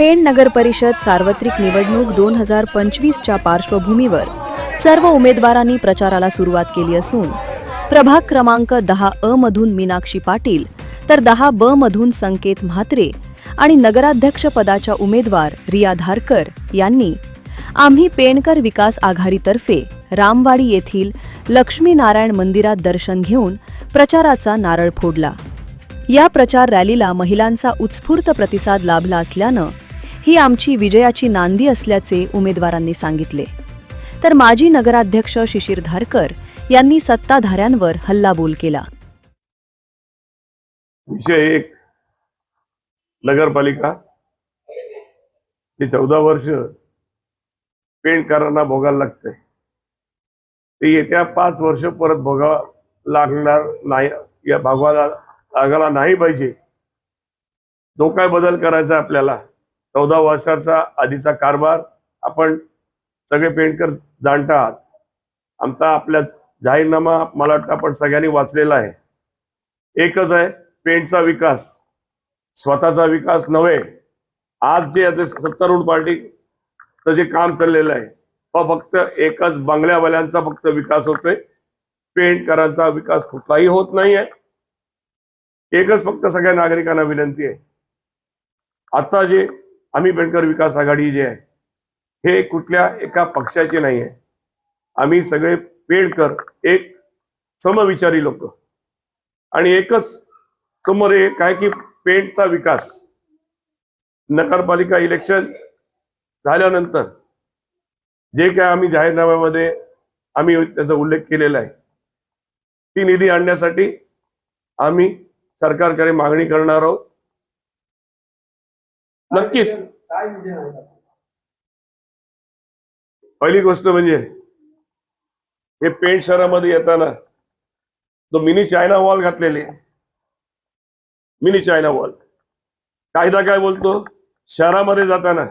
पेण नगर परिषद सार्वत्रिक निवडणूक दोन हजार पंचवीसच्या पार्श्वभूमीवर सर्व उमेदवारांनी प्रचाराला सुरुवात केली असून प्रभाग क्रमांक दहा अ मधून मीनाक्षी पाटील तर दहा ब मधून संकेत म्हात्रे आणि नगराध्यक्ष पदाच्या उमेदवार रिया धारकर यांनी आम्ही पेणकर विकास आघाडीतर्फे रामवाडी येथील लक्ष्मीनारायण मंदिरात दर्शन घेऊन प्रचाराचा नारळ फोडला. या प्रचार रॅलीला महिलांचा उत्स्फूर्त प्रतिसाद लाभला असल्यानं ही आमची विजयाची नांदी असल्याचे उमेदवारांनी सांगितले. तर माजी नगराध्यक्ष शिशिर धारकर यांनी सत्ताधाऱ्यांवर हल्लाबोल केला. विषय एक नगरपालिका. ते चौदा वर्ष पेंटकारांना भोगायला लागतंय. ते येत्या पाच वर्ष परत भोगावा लागणार नाही या भागवाला लागायला नाही पाहिजे. जो काय बदल करायचा आपल्याला? चौदा वर्षाचा आधीचा कारभार. आपण सगळे पेंटकर जाणता आहात. आमचा आपल्या जाहीरनामा मला वाटतं आपण सगळ्यांनी वाचलेला आहे. एकच आहे पेंटचा विकास. स्वतःचा विकास नव्हे. आज जे आता सत्तारूढ पार्टीचं जे काम चाललेलं आहे तो फक्त एकच बंगल्यावाल्यांचा फक्त विकास होतोय. पेंटकरांचा विकास कुठलाही होत नाहीये. एकच फक्त सगळ्या नागरिकांना विनंती आहे. आता जे आम्ही बेडकर विकास आघाडी जे आहे हे कुठल्या एका पक्षाचे नाही आहे आम्ही सगळे पेडकर एक समविचारी लोक. आणि एकच समोर एक आहे की पेंटचा विकास. नगरपालिका इलेक्शन झाल्यानंतर जे काय आम्ही जाहीरनाम्यामध्ये आम्ही त्याचा उल्लेख केलेला आहे ती निधी आणण्यासाठी आम्ही सरकारकडे मागणी करणार आहोत. नक्कीच. पहिली गोष्ट म्हणजे हे पेंट शहरामध्ये येताना तो मिनी चायना वॉल घातलेले. Mini China wall. कायदा काय बोलतो? शहरामध्ये जाताना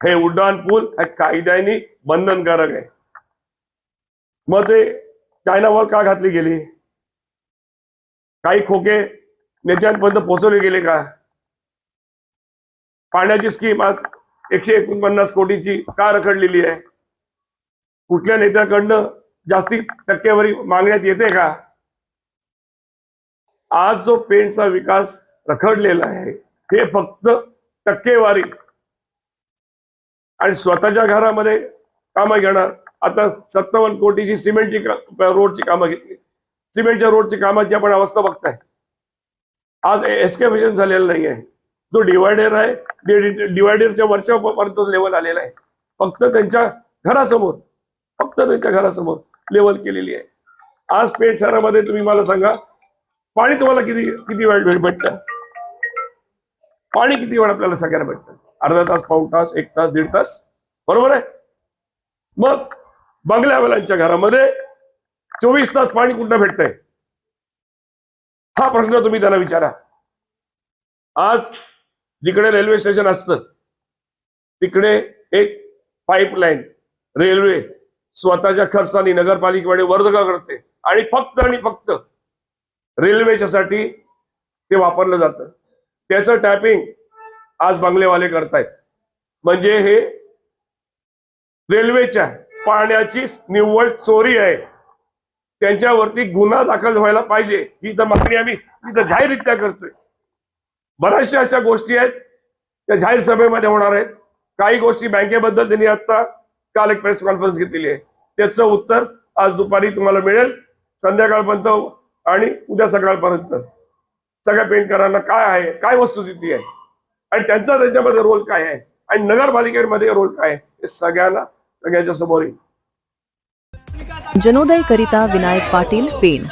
हे उड्डाण पूल हे कायद्याने बंधनकारक आहे. मग ते चायना वॉल का घातली गेली? काही खोके नेत्यांपर्यंत पोहोचवले गेले का? पाण्याची स्कीम आज एकशे एकोणपन्नास कोटीची का रखडलेली आहे? कुठल्या नेत्याकडनं जास्ती टक्केवारी मागण्यात येते का? आज जो पेंटचा विकास रखडलेला आहे हे फक्त टक्केवारी. आणि स्वतःच्या घरामध्ये कामं घेणार आता सत्तावन्न कोटीची सिमेंटची रोडची कामं घेतली. सिमेंटच्या रोडची कामाची आपण अवस्था बघताय. आज एस्केपेशन झालेलं नाही आहे जो डिवायडर आहे डिवायडरच्या वरच्या पर्यंत लेवल आलेला आहे. फक्त त्यांच्या घरासमोर फक्त त्यांच्या घरासमोर लेवल केलेली आहे. आज पेठ शहरामध्ये तुम्ही मला सांगा पाणी तुम्हाला किती किती वेळ भेट भेटतं? पाणी किती वेळ आपल्याला सगळ्यांना भेटतं? अर्धा तास पाऊण तास एक तास दीड तास? बरोबर आहे? मग बंगल्यावाल्यांच्या घरामध्ये चोवीस तास पाणी कुठं भेटतंय? हा प्रश्न तुम्ही त्यांना विचारा. आज जिकडे रेल्वे स्टेशन असतं तिकडे एक पाईपलाईन रेल्वे स्वतःच्या खर्चाने नगरपालिकेकडे वर्धका करते. आणि फक्त आणि फक्त रेल्वेच्यासाठी ते वापरलं जातं. त्याचं टॅपिंग आज बंगलेवाले करतायत. म्हणजे हे रेल्वेच्या पाण्याची निव्वळ चोरी आहे. त्यांच्यावरती गुन्हा दाखल व्हायला पाहिजे. ही तर मागणी आम्ही तर जाहीररित्या करतोय. बऱ्याचशा अशा गोष्टी आहेत त्या जाहीर सभेमध्ये होणार आहेत. काही गोष्टी बँकेबद्दल त्यांनी आता काल एक प्रेस कॉन्फरन्स घेतलेली आहे. त्याचं उत्तर आज दुपारी तुम्हाला मिळेल. संध्याकाळपर्यंत आणि उद्या सकाळपर्यंत. सगळ्या पेंटकरांना काय आहे काय वस्तुस्थिती आहे? आणि त्यांचा त्याच्यामध्ये रोल काय आहे? आणि नगरपालिकेमध्ये रोल काय आहे? हे सगळ्यांना सगळ्यांच्या समोर येईल. जनोदय करिता विनायक पाटील पेंट